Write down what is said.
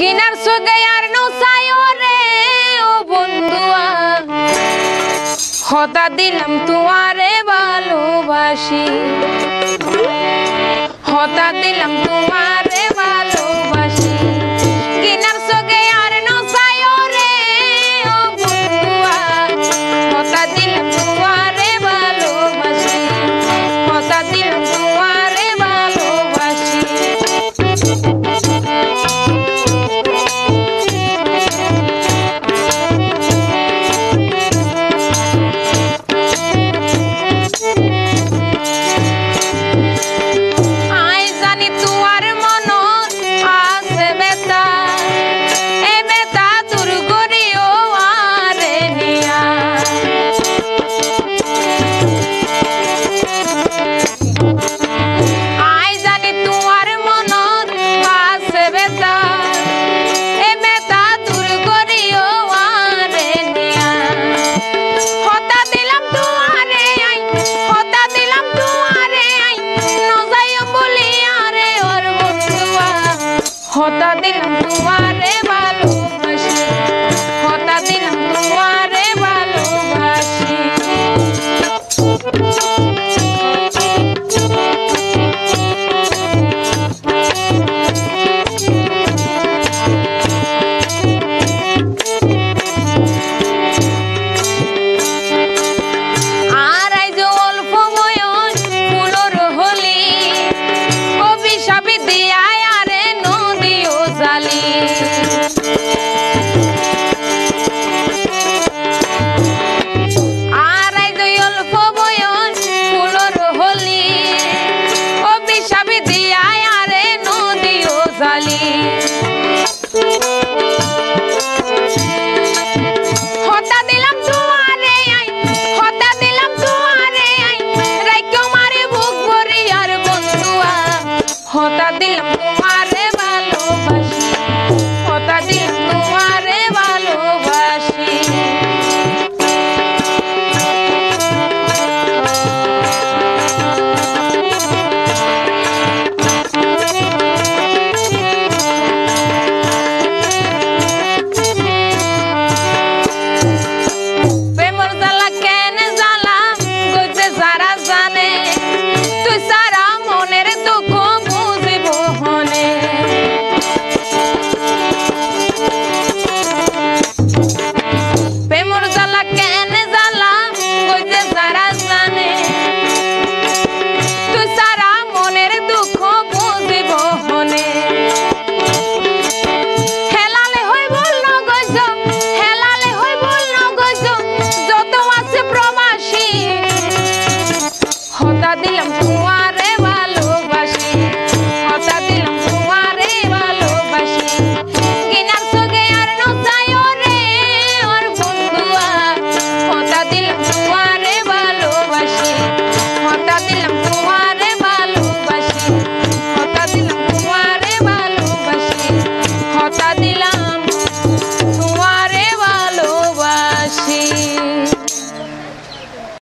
গিনার সঙ্গে আর নৌসায় রে ও বন্ধুয়া। হতা দিলাম তোমারে ভালোবাসি। হতা দিলাম তোমার होता दिल दुआरे Thank you. call